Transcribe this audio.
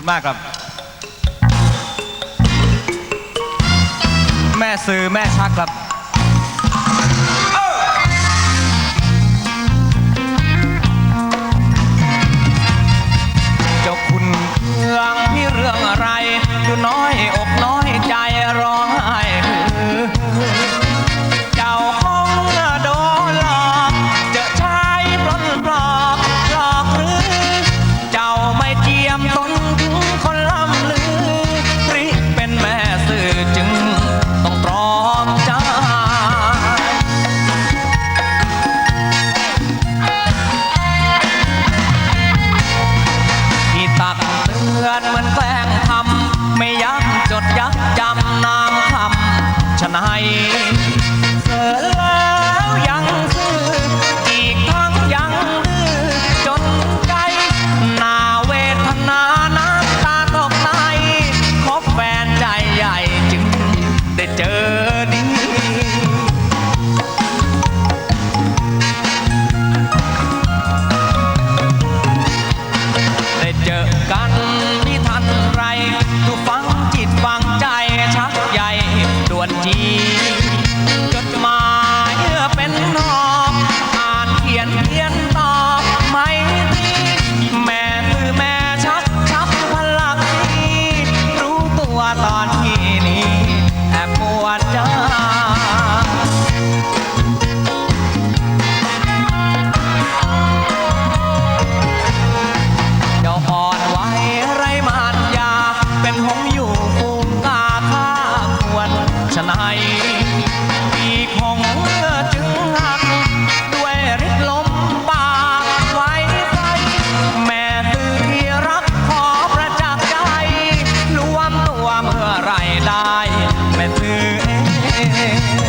คุณมากครับ แม่ซื้อแม่ชักครับ ยักจำนามคำชะไหนายเสร็จแล้วยังซื่ออีกทั้งยังดื้อจนใจหนาเวทนาน้ำตาตกในคบแฟนใจใหญ่จึงได้เจอดีได้เจอกัน วนจี ไรได้แม่ซื้อเอง